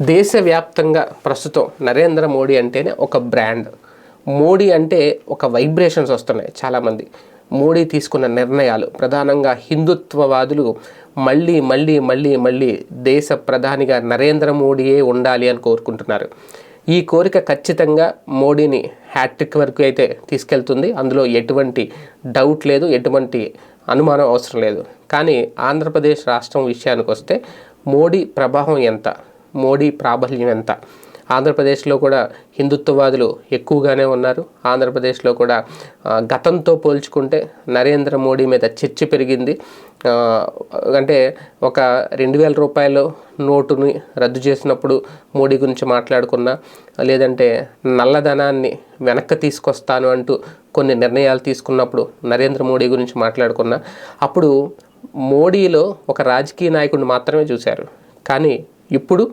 దేశవ్యాప్తంగా ప్రస్తుతం నరేంద్ర మోడీ అంటేనే ఒక బ్రాండ్. మోడీ అంటే ఒక వైబ్రేషన్స్ వస్తున్నాయి చాలామంది. మోడీ తీసుకున్న నిర్ణయాలు ప్రధానంగా హిందుత్వవాదులు మళ్ళీ మళ్ళీ మళ్ళీ మళ్ళీ దేశ ప్రధానిగా నరేంద్ర మోడీయే ఉండాలి అని కోరుకుంటున్నారు. ఈ కోరిక ఖచ్చితంగా మోడీని హ్యాట్రిక్ వరకు అయితే తీసుకెళ్తుంది. అందులో ఎటువంటి డౌట్ లేదు ఎటువంటి అనుమానం అవసరం లేదు. కానీ ఆంధ్రప్రదేశ్ రాష్ట్రం విషయానికి వస్తే మోడీ ప్రభావం ఎంత? మోడీ ప్రాబల్యం ఎంత? ఆంధ్రప్రదేశ్లో కూడా హిందుత్వవాదులు ఎక్కువగానే ఉన్నారు. ఆంధ్రప్రదేశ్లో కూడా గతంతో పోల్చుకుంటే నరేంద్ర మోడీ మీద చర్చ పెరిగింది. అంటే ఒక రెండు వేల రూపాయల నోటుని రద్దు చేసినప్పుడు మోడీ గురించి మాట్లాడుకున్నా లేదంటే నల్లధనాన్ని వెనక్కి తీసుకొస్తాను అంటూ కొన్ని నిర్ణయాలు తీసుకున్నప్పుడు నరేంద్ర మోడీ గురించి మాట్లాడుకున్నా అప్పుడు మోడీలో ఒక రాజకీయ నాయకుడిని మాత్రమే చూశారు. కానీ ఇప్పుడు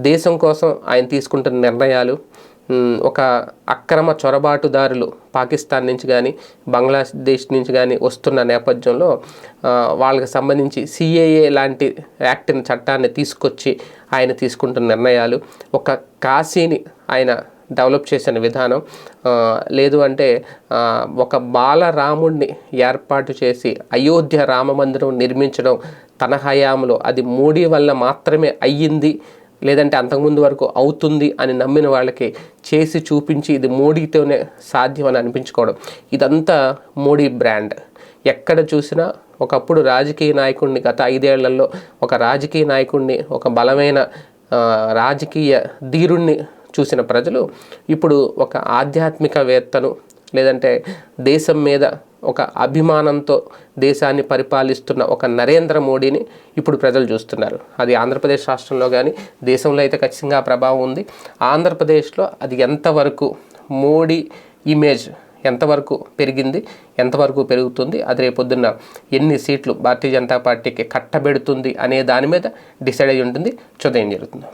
దేశం కోసం ఆయన తీసుకుంటున్న నిర్ణయాలు ఒక అక్రమ చొరబాటుదారులు పాకిస్తాన్ నుంచి కానీ బంగ్లాదేశ్ నుంచి కానీ వస్తున్న నేపథ్యంలో వాళ్ళకి సంబంధించి సిఏఏ లాంటి యాక్ట్ని చట్టాన్ని తీసుకొచ్చి ఆయన తీసుకుంటున్న నిర్ణయాలు ఒక కాశీని ఆయన డెవలప్ చేసిన విధానం లేదు అంటే ఒక బాలరాముడిని ఏర్పాటు చేసి అయోధ్య రామ మందిరం నిర్మించడం తన హయాంలో అది మోడీ వల్ల మాత్రమే అయ్యింది లేదంటే అంతకుముందు వరకు అవుతుంది అని నమ్మిన వాళ్ళకి చేసి చూపించి ఇది మోడీతోనే సాధ్యం అని అనిపించుకోవడం. ఇదంతా మోడీ బ్రాండ్. ఎక్కడ చూసినా ఒకప్పుడు రాజకీయ నాయకుడిని గత ఐదేళ్ళలో ఒక రాజకీయ నాయకుడిని ఒక బలమైన రాజకీయ ధీరుణ్ణి చూసిన ప్రజలు ఇప్పుడు ఒక ఆధ్యాత్మికవేత్తను లేదంటే దేశం మీద ఒక అభిమానంతో దేశాన్ని పరిపాలిస్తున్న ఒక నరేంద్ర మోడీని ఇప్పుడు ప్రజలు చూస్తున్నారు. అది ఆంధ్రప్రదేశ్ రాష్ట్రంలో కానీ దేశంలో అయితే ఖచ్చితంగా ప్రభావం ఉంది. ఆంధ్రప్రదేశ్లో అది ఎంతవరకు మోడీ ఇమేజ్ ఎంతవరకు పెరిగింది ఎంతవరకు పెరుగుతుంది అది రేపొద్దున్న ఎన్ని సీట్లు భారతీయ జనతా పార్టీకి కట్టబెడుతుంది అనే దాని మీద డిసైడ్ అయి ఉంటుంది. చూద్దాం ఏం జరుగుతుందో.